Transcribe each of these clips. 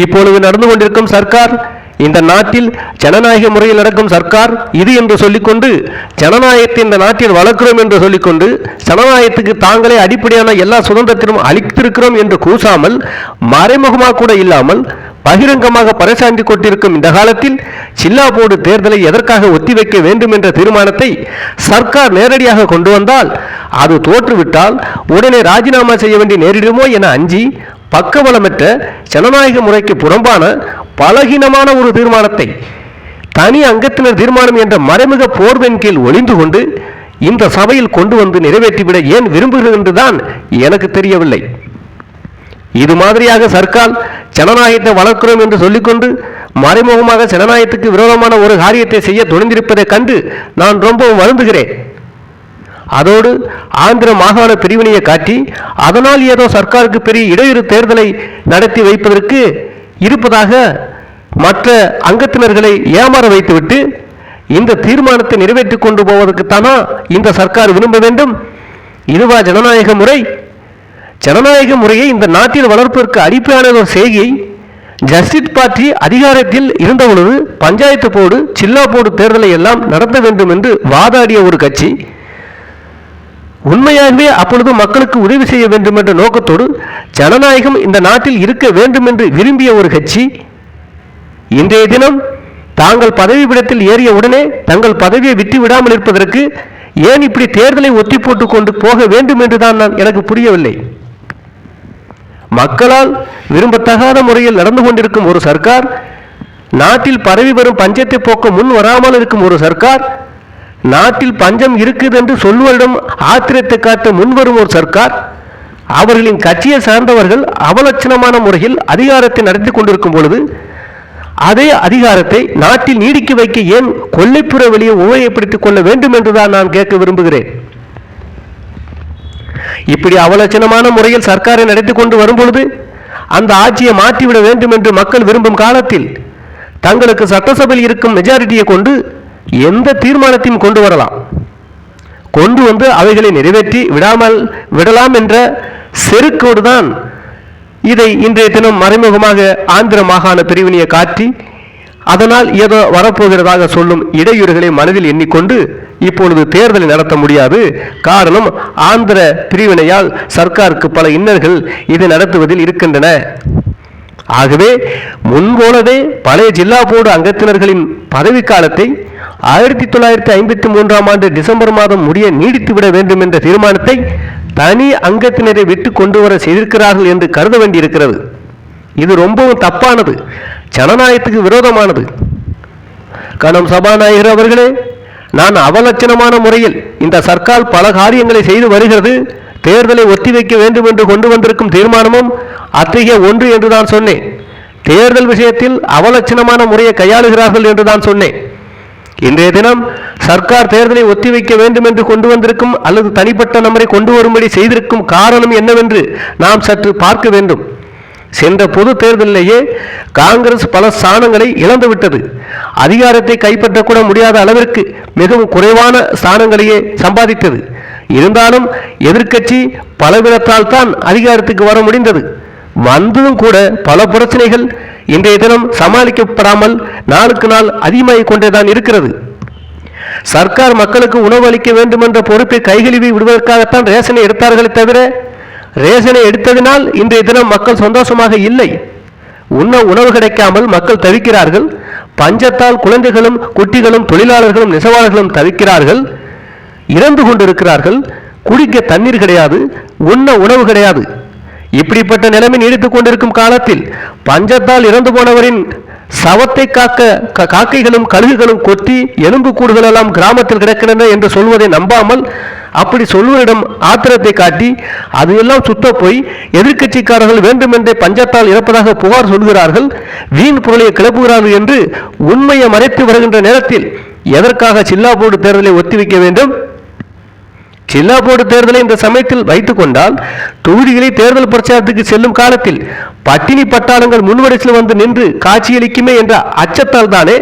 இப்பொழுது நடந்து கொண்டிருக்கும் சர்க்கார் இந்த நாட்டில் ஜனநாயக முறையில் நடக்கும் சர்க்கார் இது என்று சொல்லிக்கொண்டு ஜனநாயகத்தை இந்த நாட்டில் வளர்க்கிறோம் என்று சொல்லிக்கொண்டு ஜனநாயகத்துக்கு தாங்களே அடிப்படையான எல்லா சுதந்திரத்திலும் அளித்திருக்கிறோம் என்று கூசாமல் மறைமுகமாக கூட இல்லாமல் பகிரங்கமாக பறைசாற்றி கொண்டிருக்கும் இந்த காலத்தில் சில்லா போர்டு தேர்தலை எதற்காக ஒத்திவைக்க வேண்டும் என்ற தீர்மானத்தை சர்க்கார் நேரடியாக கொண்டு வந்தால் அது தோற்றுவிட்டால் உடனே ராஜினாமா செய்ய வேண்டி நேரிடுமோ என அஞ்சி பக்கபலமற்ற ஜனநாயக முறைக்கு புறம்பான பலகீனமான ஒரு தீர்மானத்தை தனி அங்கத்தினர் தீர்மானம் என்ற மறைமுக போர்வின் கீழ் ஒளிந்து கொண்டு இந்த சபையில் கொண்டு வந்து நிறைவேற்றிவிட ஏன் விரும்புகிறது என்றுதான் எனக்கு தெரியவில்லை. இது மாதிரியாக சர்க்கார் ஜனநாயகத்தை வளர்க்கிறோம் என்று சொல்லிக்கொண்டு மறைமுகமாக ஜனநாயகத்துக்கு விரோதமான ஒரு காரியத்தை செய்ய துணிந்திருப்பதைக் கண்டு நான் ரொம்பவும் வருந்துகிறேன். அதோடு ஆந்திர மாகாண பிரிவினையை காட்டி அதனால் ஏதோ சர்க்காருக்கு பெரிய இடையூறு தேர்தலை நடத்தி வைப்பதற்கு இருப்பதாக மற்ற அங்கத்தினர்களை ஏமாற வைத்துவிட்டு இந்த தீர்மானத்தை நிறைவேற்றி கொண்டு போவதற்குத்தானா இந்த சர்க்கார் விரும்ப வேண்டும்? இதுவா ஜனநாயக முறை? ஜனநாயக முறையை இந்த நாட்டில் வளர்ப்பதற்கு அடிப்படையான ஒரு செய்கை ஜஸ்டிஸ் பார்ட்டி அதிகாரத்தில் இருந்தபொழுது பஞ்சாயத்து போர்டு சில்லா போர்டு தேர்தலை எல்லாம் நடத்த வேண்டும் என்று வாதாடிய ஒரு கட்சி உண்மையாகவே அப்பொழுது மக்களுக்கு உதவி செய்ய வேண்டும் என்ற நோக்கத்தோடு ஜனநாயகம் இந்த நாட்டில் இருக்க வேண்டும் என்று விரும்பிய ஒரு கட்சி இன்றைய தினம் தாங்கள் பதவி விடத்தில் ஏறிய உடனே தங்கள் பதவியை விட்டு விடாமல் இருப்பதற்கு ஏன் இப்படி தேர்தலை ஒத்தி போட்டு கொண்டு போக வேண்டும் என்றுதான் நான் எனக்கு புரியவில்லை. மக்களால் விரும்பத்தகாத முறையில் நடந்து கொண்டிருக்கும் ஒரு சர்க்கார் நாட்டில் பரவி வரும் பஞ்சத்தை போக்க முன் வராமல் இருக்கும் ஒரு சர்க்கார் நாட்டில் பஞ்சம் இருக்குது என்று சொல்வரிடம் ஆத்திரத்தை காட்ட முன்வரும் ஒரு சர்க்கார். அவர்களின் கட்சியை சார்ந்தவர்கள் அவலட்சணமான முறையில் அதிகாரத்தை நடத்தி கொண்டிருக்கும் பொழுது அதே அதிகாரத்தை நாட்டில் நீடிக்க வைக்க ஏன் கொல்லைப்புற வெளியே உபயோகப்படுத்திக் கொள்ள வேண்டும் என்றுதான் நான் கேட்க விரும்புகிறேன். இப்படி அவலட்சணமான முறையில் சர்க்காரை நடத்தி கொண்டு வரும்பொழுது அந்த ஆட்சியை மாற்றிவிட வேண்டும் என்று மக்கள் விரும்பும் காலத்தில் தங்களுக்கு சட்டசபையில் இருக்கும் மெஜாரிட்டியை கொண்டு எந்த தீர்மானத்தையும் கொண்டு வரலாம். கொண்டு வந்து அவைகளை நிறைவேற்றி விடாமல் விடலாம் என்ற செருக்கோடு தான் இதை இன்றைய தினம் மறைமுகமாக ஆந்திர மாகாண பிரிவினையை காட்டி அதனால் ஏதோ வரப்போகிறதாக சொல்லும் இடையூறுகளை மனதில் எண்ணிக்கொண்டு இப்பொழுது தேர்தலை நடத்த முடியாது. காரணம் ஆந்திர பிரிவினையால் சர்க்காருக்கு பல இன்னல்கள் இதை நடத்துவதில் இருக்கின்றன. ஆகவே முன்போலவே பழைய ஜில்லா போர்டு அங்கத்தினர்களின் பதவிக்காலத்தை ஆயிரத்தி தொள்ளாயிரத்தி ஐம்பத்தி மூன்றாம் ஆண்டு டிசம்பர் மாதம் முடிய நீடித்துவிட வேண்டும் என்ற தீர்மானத்தை தனி அங்கத்தினரை விட்டு கொண்டு வர செய்திருக்கிறார்கள் என்று கருத வேண்டியிருக்கிறது. இது ரொம்பவும் தப்பானது. ஜனநாயகத்துக்கு விரோதமானது. கணம் சபாநாயகர் அவர்களே நான் அவலட்சணமான முறையில் இந்த சர்க்கார் பல காரியங்களை செய்து வருகிறது. தேர்தலை ஒத்திவைக்க வேண்டும் என்று கொண்டு வந்திருக்கும் தீர்மானமும் அத்தகைய ஒன்று என்று தான் சொன்னேன். தேர்தல் விஷயத்தில் அவலட்சணமான முறையை கையாளுகிறார்கள் என்று தான் சொன்னேன். இன்றைய தினம் சர்க்கார் தேர்தலை ஒத்திவைக்க வேண்டும் என்று கொண்டு வந்திருக்கும் அல்லது தனிப்பட்ட நபரை கொண்டு வரும்படி செய்திருக்கும் காரணம் என்னவென்று நாம் சற்று பார்க்க வேண்டும். சென்ற பொது தேர்தலிலேயே காங்கிரஸ் பல ஸ்தானங்களை இழந்துவிட்டது அதிகாரத்தை கைப்பற்றக்கூட முடியாத அளவிற்கு மிகவும் குறைவான ஸ்தானங்களையே சம்பாதித்தது. இருந்தாலும் எதிர்க்கட்சி பலவிதத்தால் தான் அதிகாரத்துக்கு வர முடிந்தது. வந்ததும் கூட பல பிரச்சனைகள் இன்றைய தினம் சமாளிக்கப்படாமல் நாளுக்கு நாள் அதிகமாகிக் கொண்டேதான் இருக்கிறது. சர்க்கார் மக்களுக்கு உணவு அளிக்க வேண்டும் என்ற பொறுப்பை கைகழுவி விடுவதற்காகத்தான் ரேஷனை எடுத்தார்களே தவிர ரேஷனை எடுத்ததினால் இன்றைய தினம் மக்கள் சந்தோஷமாக இல்லை. உண்ண உணவு கிடைக்காமல் மக்கள் தவிக்கிறார்கள். பஞ்சத்தால் குழந்தைகளும் குட்டிகளும் தொழிலாளர்களும் நெசவாளர்களும் தவிக்கிறார்கள். இறந்து கொண்டிருக்கிறார்கள். குடிக்க தண்ணீர் கிடையாது. உண்ண உணவு கிடையாது. இப்படிப்பட்ட நிலைமை நீடித்துக் கொண்டிருக்கும் காலத்தில் பஞ்சத்தால் இறந்து போனவரின் சவத்தை காக்க க- காக்கைகளும் கழுகுகளும் கொத்தி எலும்பு கூடுகள் எல்லாம் கிராமத்தில் கிடக்கின்றன என்று சொல்வதை நம்பாமல் அப்படி சொல்வரிடம் ஆத்திரத்தை காட்டி அது எல்லாம் சுத்த போய் எதிர்க்கட்சிக்காரர்கள் வேண்டுமென்றே பஞ்சத்தால் இறப்பதாக புகார் சொல்கிறார்கள் வீண் பொருளை கிளப்புகிறார்கள் என்று உண்மையை மறைத்து வருகின்ற நேரத்தில் எதற்காக சில்லா போர்டு தேர்தலை ஒத்திவைக்க வேண்டும்? ஜில்லா போர்டு தேர்தலை இந்த சமயத்தில் வைத்துக் கொண்டால் தொகுதிகளை தேர்தல் பிரச்சாரத்துக்கு செல்லும் காலத்தில் பட்டினி பட்டாளங்கள் முன்வரிசையில் வந்து நின்று காட்சியளிக்குமே என்ற அச்சத்தால் தானே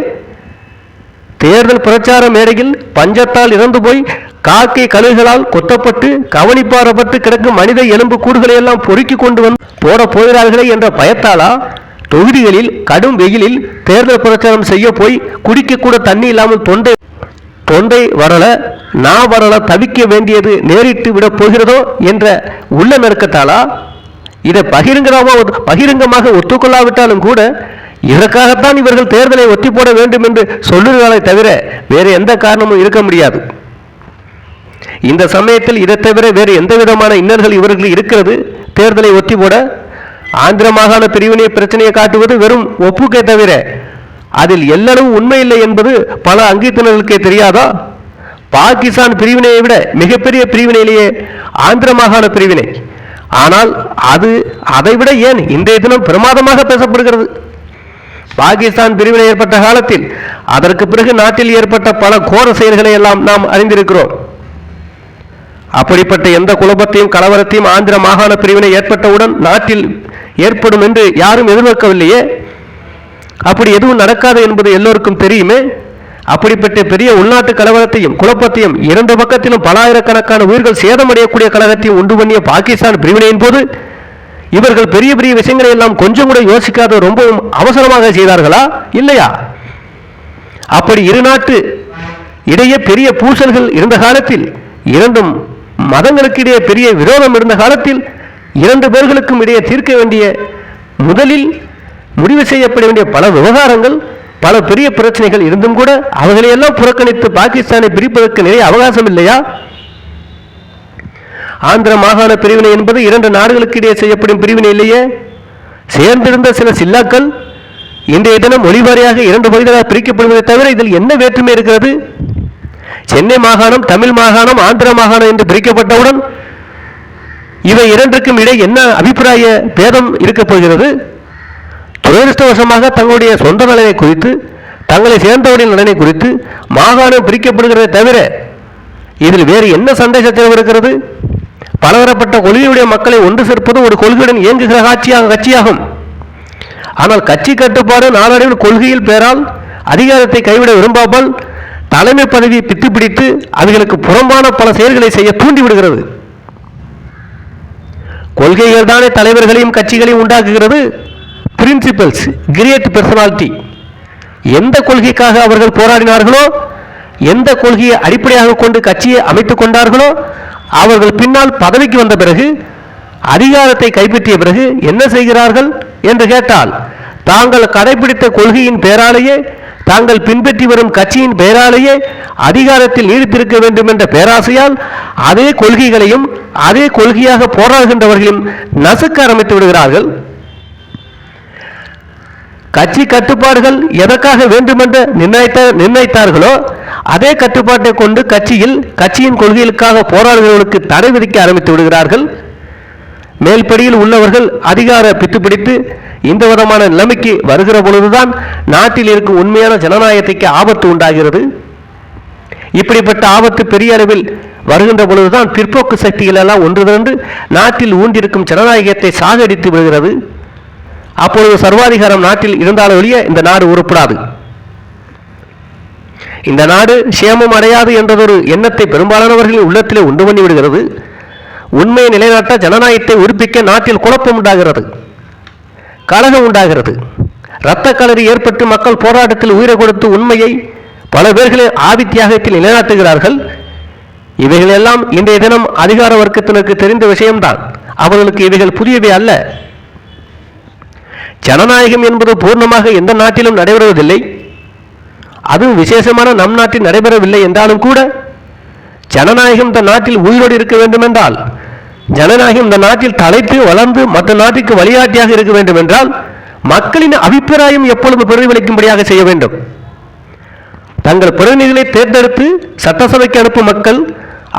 தேர்தல் பிரச்சார மேடையில் பஞ்சத்தால் இறந்து போய் காக்கை கழுகுகளால் கொத்தப்பட்டு கவனிப்பாரப்பட்டு கிடக்கும் மனித எலும்பு கூடுகளை எல்லாம் பொறுக்கி கொண்டு வந்து போட போகிறார்களே என்ற பயத்தாலா தொகுதிகளில் கடும் வெயிலில் தேர்தல் பிரச்சாரம் செய்ய போய் குடிக்கக்கூட தண்ணி இல்லாமல் தொண்டை தொண்டை வரல நான் வரல தவிக்க வேண்டியது நேரிட்டு விட போகிறதோ என்ற உள்ள நெருக்கத்தாலா? இதை பகிரங்கமாக பகிரங்கமாக ஒத்துக்கொள்ளாவிட்டாலும் கூட இதற்காகத்தான் இவர்கள் தேர்தலை ஒத்தி போட வேண்டும் என்று சொல்லுகிறார்களே தவிர வேறு எந்த காரணமும் இருக்க முடியாது. இந்த சமயத்தில் இதை தவிர வேறு எந்த விதமான இன்னர்கள் இவர்கள் இருக்கிறது? தேர்தலை ஒத்தி போட ஆந்திர மாகாண பிரிவினை பிரச்சனையை காட்டுவது வெறும் ஒப்புக்கே தவிர அதில் எல்லளவு உண்மையில்லை என்பது பல அங்கீத்தினர்களுக்கே தெரியாதா? பாகிஸ்தான் பிரிவினையை விட மிகப்பெரிய பிரிவினையிலேயே ஆந்திர மாகாண பிரிவினை. ஆனால் அது அதைவிட ஏன் இன்றைய தினம் பிரமாதமாக பேசப்படுகிறது? பாகிஸ்தான் பிரிவினை ஏற்பட்ட காலத்தில் அதற்கு பிறகு நாட்டில் ஏற்பட்ட பல கோர செயல்களை எல்லாம் நாம் அறிந்திருக்கிறோம். அப்படிப்பட்ட எந்த குழப்பத்தையும் கலவரத்தையும் ஆந்திர மாகாண பிரிவினை ஏற்பட்டவுடன் நாட்டில் ஏற்படும் என்று யாரும் எதிர்பார்க்கவில்லையே? அப்படி எதுவும் நடக்காது என்பது எல்லோருக்கும் தெரியுமே? அப்படிப்பட்ட பெரிய உள்நாட்டு கலவரத்தையும் குழப்பத்தையும் இரண்டு பக்கத்திலும் பல ஆயிரக்கணக்கான உயிர்கள் சேதமடையக்கூடிய கழகத்தையும் உண்டு பண்ணிய பாகிஸ்தான் பிரிவினையின் போது இவர்கள் பெரிய பெரிய விஷயங்களை எல்லாம் கொஞ்சம் கூட யோசிக்காத ரொம்பவும் அவசரமாக செய்தார்களா? இல்லையா? அப்படி இரு நாட்டு இடையே பெரிய பூசல்கள் இருந்த காலத்தில் இரண்டும் மதங்களுக்கு இடையே பெரிய விரோதம் இருந்த காலத்தில் இரண்டு பேர்களுக்கும் இடையே தீர்க்க வேண்டிய முதலில் முடிவு செய்யப்பட வேண்டிய பல விவகாரங்கள் பல பெரிய பிரச்சனைகள் இருந்தும் கூட அவர்களையெல்லாம் புறக்கணித்து பாகிஸ்தானை பிரிப்பதற்கு நிறைய அவகாசம் இல்லையா? ஆந்திர மாகாண பிரிவினை என்பது இரண்டு நாடுகளுக்கு இடையே செய்யப்படும் பிரிவினை இல்லையே? சேர்ந்திருந்த சில சில்லாக்கள் இன்றைய தினம் மொழிவாரியாக இரண்டு பகுதிகளாக பிரிக்கப்படுவதை தவிர இதில் என்ன வேற்றுமை இருக்கிறது? சென்னை மாகாணம் தமிழ் மாகாணம் ஆந்திர மாகாணம் என்று பிரிக்கப்பட்டவுடன் இவை இரண்டுக்கும் இடையே என்ன அபிப்பிராய பேதம் இருக்கப் போகிறது? துரதிருஷ்டவசமாக தங்களுடைய சொந்த நலனை குறித்து தங்களை சேர்ந்தவரின் நலனை குறித்து மாகாணம் பிரிக்கப்படுகிறதே தவிர இதில் வேறு என்ன சண்டை இருக்கிறது? பலதரப்பட்ட கொள்கையுடைய மக்களை ஒன்று சேர்ப்பது ஒரு கொள்கையுடன் இயங்குகிற காட்சியாக கட்சியாகும். ஆனால் கட்சி கட்டுப்பாடு நாளடைவில் கொள்கையில் பெறால் அதிகாரத்தை கைவிட விரும்பாமல் தலைமை பதவியை பித்து பிடித்து அவர்களுக்கு புறம்பான பல செயல்களை செய்ய தூண்டிவிடுகிறது. கொள்கைகள் தானே தலைவர்களையும் கட்சிகளையும் உண்டாக்குகிறது. பிரின்சிபல்ஸ் கிரியேட் பர்சனாலிட்டி எந்த கொள்கைக்காக அவர்கள் போராடினார்களோ எந்த கொள்கையை அடிப்படையாக கொண்டு கட்சியை அமைத்துக் கொண்டார்களோ அவர்கள் பின்னால் பதவிக்கு வந்த பிறகு அதிகாரத்தை கைப்பற்றிய பிறகு என்ன செய்கிறார்கள் என்று கேட்டால் தாங்கள் கடைபிடித்த கொள்கையின் பெயராலேயே தாங்கள் பின்பற்றி வரும் கட்சியின் பெயராலேயே அதிகாரத்தில் நீடித்திருக்க வேண்டும் என்ற பேராசையால் அதே கொள்கைகளையும் அதே கொள்கையாக போராடுகின்றவர்களையும் நசுக்க ஆரம்பித்து விடுகிறார்கள். கட்சி கட்டுப்பாடுகள் எதற்காக வேண்டுமென்று நிர்ணயித்த நிர்ணயித்தார்களோ அதே கட்டுப்பாட்டை கொண்டு கட்சியில் கட்சியின் கொள்கைகளுக்காக போராடுகிறவர்களுக்கு தடை விதிக்க ஆரம்பித்து விடுகிறார்கள். மேல்படியில் உள்ளவர்கள் அதிகார பித்துப்பிடித்து இந்த விதமான நிலைமைக்கு வருகிற பொழுதுதான் நாட்டில் இருக்கும் உண்மையான ஜனநாயகத்துக்கு ஆபத்து உண்டாகிறது. இப்படிப்பட்ட ஆபத்து பெரிய அளவில் வருகின்ற பொழுதுதான் பிற்போக்கு சக்திகள் எல்லாம் ஒன்று திரண்டு நாட்டில் ஊன்றிருக்கும் ஜனநாயகத்தை சாகடித்து விடுகிறது. அப்பொழுது சர்வாதிகாரம் நாட்டில் இருந்தாலும் ஒழிய இந்த நாடு உருப்படாது. இந்த நாடு சேமம் அடையாது என்றதொரு எண்ணத்தை பெரும்பாலானவர்களின் உள்ளத்திலே உண்டு பண்ணி விடுகிறது. உண்மையை நிலைநாட்ட ஜனநாயகத்தை உறுப்பிக்க நாட்டில் குழப்பம் உண்டாகிறது. கலகம் உண்டாகிறது. இரத்த கலரி ஏற்பட்டு மக்கள் போராட்டத்தில் உயிரை கொடுத்து உண்மையை பல பேர்களை ஆதித்தியாகத்தில் நிலைநாட்டுகிறார்கள். இவைகளெல்லாம் இன்றைய தினம் அதிகார வர்க்கத்தினருக்கு தெரிந்த விஷயம்தான். அவர்களுக்கு இவைகள் புதியவை அல்ல. ஜனநாயகம் என்பது பூர்ணமாக எந்த நாட்டிலும் நடைபெறுவதில்லை. அதுவும் விசேஷமான நம் நாட்டில் நடைபெறவில்லை என்றாலும் கூட ஜனநாயகம் இந்த நாட்டில் உயிரோடு இருக்க வேண்டும் என்றால் ஜனநாயகம் இந்த நாட்டில் தலைத்து வளர்ந்து மற்ற நாட்டுக்கு வழிகாட்டியாக இருக்க வேண்டும் என்றால் மக்களின் அபிப்பிராயம் எப்பொழுது பிரதிபலிக்கும்படியாக செய்ய வேண்டும். தங்கள் பிரதிநிதிகளை தேர்ந்தெடுத்து சட்டசபைக்கு அனுப்பும் மக்கள்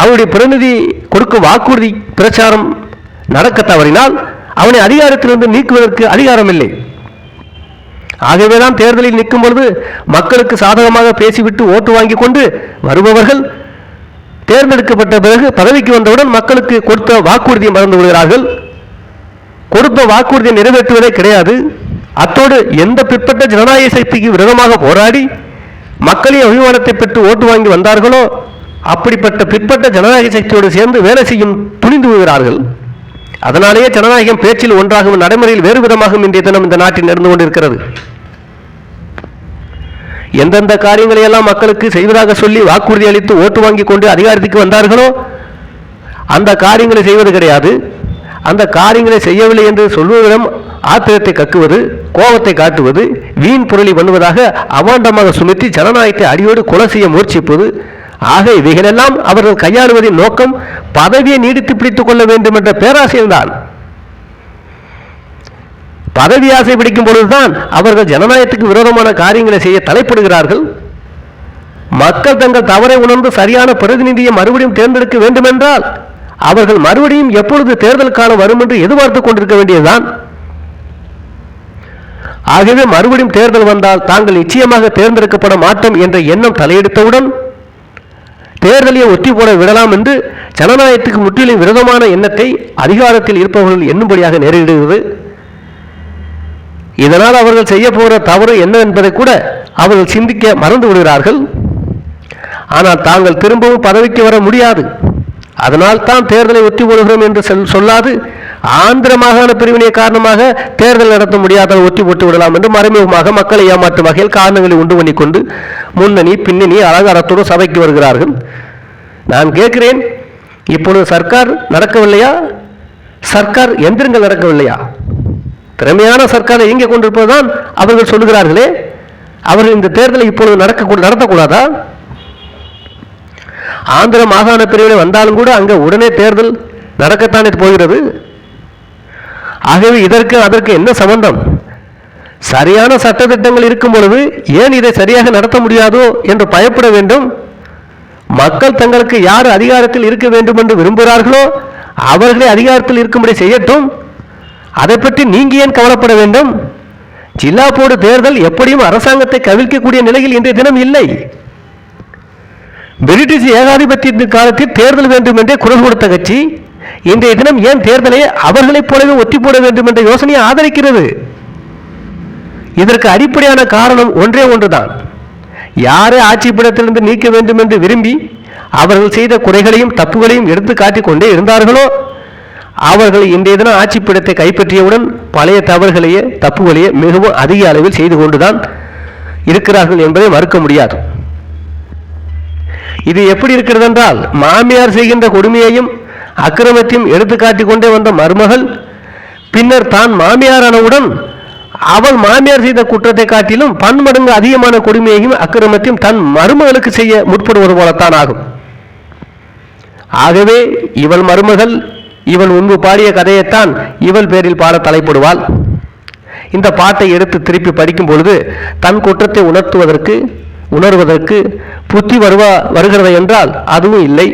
அவருடைய பிரதிநிதி கொடுக்கும் வாக்குறுதி பிரச்சாரம் நடக்க தவறினால் அவனை அதிகாரத்திலிருந்து நீக்குவதற்கு அதிகாரம் இல்லை ஆகவேதான் தேர்தலில் நிற்கும் பொழுது மக்களுக்கு சாதகமாக பேசிவிட்டு ஓட்டு வாங்கி கொண்டு வருபவர்கள் தேர்ந்தெடுக்கப்பட்ட பிறகு பதவிக்கு வந்தவுடன் மக்களுக்கு கொடுத்த வாக்குறுதியை மறந்து விடுகிறார்கள். கொடுத்த வாக்குறுதியை நிறைவேற்றுவதே கிடையாது. அத்தோடு எந்த பிற்பட்ட ஜனநாயக சக்திக்கு விரோதமாக போராடி மக்களின் அபிமானத்தை பெற்று ஓட்டு வாங்கி வந்தார்களோ அப்படிப்பட்ட பிற்பட்ட ஜனநாயக சக்தியோடு சேர்ந்து வேலை செய்யும் துணிந்து விடுகிறார்கள். அதனாலேயே ஜனநாயகம் பேச்சில் ஒன்றாகவும் நடைமுறையில் வேறு விதமாகவும் இன்றைய தினம் இந்த நாட்டில் நடந்து கொண்டிருக்கிறது. எந்தெந்த காரியங்களை எல்லாம் மக்களுக்கு செய்வதாக சொல்லி வாக்குறுதி அளித்து ஓட்டு வாங்கி கொண்டு அதிகாரத்துக்கு வந்தார்களோ அந்த காரியங்களை செய்வது கிடையாது. அந்த காரியங்களை செய்யவில்லை என்று சொல்வதிடம் ஆத்திரத்தை கக்குவது கோபத்தை காட்டுவது வீண் பொருளை பண்ணுவதாக அவாண்டமாக சுமத்தி ஜனநாயகத்தை அடியோடு கொலை செய்ய முயற்சிப்பது ஆக இவைகளெல்லாம் அவர்கள் கையாளுவதின் நோக்கம் பதவியை நீடித்து பிடித்துக் கொள்ள வேண்டும் என்ற பேராசையில்தான். பதவி ஆசை பிடிக்கும் பொழுதுதான் அவர்கள் ஜனநாயகத்துக்கு விரோதமான காரியங்களை செய்ய தலைப்படுகிறார்கள். மக்கள் தங்கள் தவறை உணர்ந்து சரியான பிரதிநிதியை மறுபடியும் தேர்ந்தெடுக்க வேண்டுமென்றால் அவர்கள் மறுபடியும் எப்பொழுது தேர்தல் காலம் வரும் என்று எதிர்பார்த்துக் கொண்டிருக்க வேண்டியதுதான். ஆகவே மறுபடியும் தேர்தல் வந்தால் தாங்கள் நிச்சயமாக தேர்ந்தெடுக்கப்பட மாட்டோம் என்ற எண்ணம் தலையெடுத்தவுடன் தேர்தலை ஒற்றி போட விடலாம் என்று ஜனநாயகத்துக்கு முற்றிலும் விரோதமான எண்ணத்தை அதிகாரத்தில் இருப்பவர்கள் எண்ணும்படியாக நேரிடுகிறது. இதனால் அவர்கள் செய்ய போகிற தவறு என்ன என்பதை கூட அவர்கள் சிந்திக்க மறந்து விடுகிறார்கள். ஆனால் தாங்கள் திரும்பவும் பதவிக்கு வர முடியாது. அதனால் தான் தேர்தலை ஒத்தி போடுகிறோம் என்று சொல் சொல்லாது ஆந்திர மாகாண பிரிவினை காரணமாக தேர்தல் நடத்த முடியாத ஒத்தி போட்டு விடலாம் என்று மறைமுகமாக மக்களை ஏமாற்றும் வகையில் காரணங்களை உண்டு பண்ணிக்கொண்டு முன்னணி பின்னணி அலங்காரத்தோடு சபைக்கு வருகிறார்கள். நான் கேட்கிறேன் இப்பொழுது சர்க்கார் நடக்கவில்லையா? சர்க்கார் எந்திரங்கள் நடக்கவில்லையா? திறமையான சர்க்காரை இயங்கிக் கொண்டிருப்பதுதான் அவர்கள் சொல்லுகிறார்களே. அவர்கள் இந்த தேர்தலை இப்பொழுது நடக்க நடத்தக்கூடாதா? ஆந்திர மாகாண பிரிவில் வந்தாலும் கூட அங்கே உடனே தேர்தல் நடக்கத்தானே போகிறது? ஆகவே இதற்கு அதற்கு என்ன சம்பந்தம்? சரியான சட்டத்திட்டங்கள் இருக்கும் பொழுது ஏன் இதை சரியாக நடத்த முடியாதோ என்று பயப்பட வேண்டும். மக்கள் தங்களுக்கு யார் அதிகாரத்தில் இருக்க வேண்டும் என்று விரும்புகிறார்களோ அவர்களே அதிகாரத்தில் இருக்கும்படி செய்யட்டும். அதை பற்றி நீங்க ஏன் கவலைப்பட வேண்டும்? ஜில்லா போடு தேர்தல் எப்படியும் அரசாங்கத்தை கவிழ்க்கக்கூடிய நிலையில் இன்றைய தினம் இல்லை. பிரிட்டிஷ் ஏகாதிபத்திய காலத்தில் தேர்தல் வேண்டும் என்றே குரல் கொடுத்த கட்சி இன்றைய தினம் ஏன் தேர்தலை அவர்களைப் போலவே ஒத்தி போட வேண்டும் என்ற யோசனையை ஆதரிக்கிறது? இதற்கு அடிப்படையான காரணம் ஒன்றே ஒன்றுதான். யாரை ஆட்சிப்பிடத்திலிருந்து நீக்க வேண்டும் என்று விரும்பி அவர்கள் செய்த குறைகளையும் தப்புகளையும் எடுத்து காட்டிக் கொண்டே இருந்தார்களோ? அவர்கள் இன்றைய தினம் ஆட்சி கைப்பற்றியவுடன் பழைய தவறுகளையே தப்புகளையே மிகவும் அதிக அளவில் செய்து கொண்டுதான் இருக்கிறார்கள் என்பதை மறுக்க முடியாது. இது எப்படி இருக்கிறது என்றால் மாமியார் செய்கின்ற கொடுமையையும் அக்கிரமத்தையும் எடுத்து காட்டிக் கொண்டே வந்த மருமகள் பின்னர் தான் மாமியாரானவுடன் அவள் மாமியார் செய்த குற்றத்தை காட்டிலும் பன்மடங்கு அதிகமான கொடுமையையும் அக்கிரமத்தையும் தன் மருமகளுக்கு செய்ய முற்படுவது போலத்தான் ஆகும். ஆகவே இவள் மருமகள் இவள் முன்பு பாடிய கதையைத்தான் இவள் பேரில் பாட தலைப்படுவாள். இந்த பாட்டை எடுத்து திருப்பி படிக்கும் பொழுது தன் குற்றத்தை உணர்த்துவதற்கு உணர்வதற்கு புத்தி வருவா வருகிறது என்றால் அதுவும் இல்லை.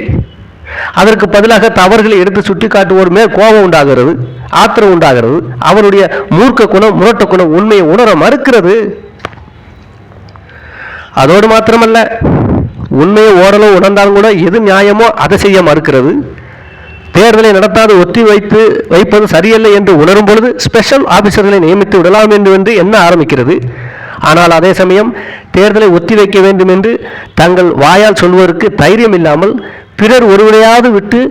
அதற்கு பதிலாக தவறுகளை எடுத்து சுட்டி காட்டுவோர் மேல் கோபம் உண்டாகிறது ஆத்திரம் உண்டாகிறது. அவருடைய மூர்க்க குணம் முரட்ட குணம் உண்மையை உணர மறுக்கிறது. அதோடு மாத்திரமல்ல உண்மையை ஓரளவு உணர்ந்தாலும் கூட எது நியாயமோ அதை செய்ய மறுக்கிறது. தேர்தலை நடத்தாது ஒத்தி வைத்து வைப்பது சரியல்ல என்று உணரும் பொழுது ஸ்பெஷல் ஆபீசர்களை நியமித்து விடலாம் என்று வந்து என்ன ஆரம்பிக்கிறது? ஆனால் அதே சமயம் தேர்தலை ஒத்தி வைக்க வேண்டும் என்று தங்கள் வாயால் சொல்வதற்கு தைரியம் இல்லாமல் பிறர் ஒருவரையாவது விட்டு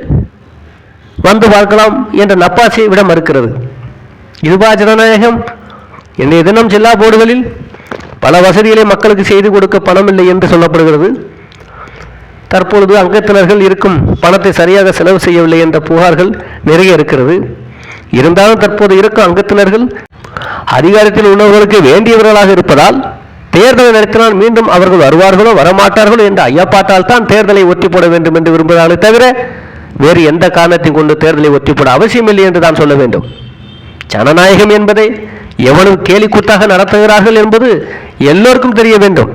வந்து பார்க்கலாம் என்ற நப்பாசை விட மறுக்கிறது. இதுவா ஜனநாயகம். இன்றைய தினம் ஜில்லா போர்டுகளில் பல வசதிகளை மக்களுக்கு செய்து கொடுக்க பணம் இல்லை என்று சொல்லப்படுகிறது. தற்பொழுது அங்கத்தினர்கள் இருக்கும் பணத்தை சரியாக செலவு செய்யவில்லை என்ற புகார்கள் நிறைய இருக்கிறது. இருந்தாலும் தற்போது இருக்கும் அங்கத்தினர்கள் அதிகாரத்தில் உள்ளவர்களுக்கு வேண்டியவர்களாக இருப்பதால் தேர்தலை நடத்தினால் மீண்டும் அவர்கள் வருவார்களோ வரமாட்டார்களோ என்று ஐயப்பாட்டால் தான் தேர்தலை ஒத்தி போட வேண்டும் என்று விரும்புகிறார்களே தவிர வேறு எந்த காரணத்தையும் கொண்டு தேர்தலை ஒத்தி போட அவசியமில்லை என்று தான் சொல்ல வேண்டும். ஜனநாயகம் என்பதை எவ்வளவு கேலிக்கூத்தாக நடத்துகிறார்கள் என்பது எல்லோருக்கும் தெரிய வேண்டும்.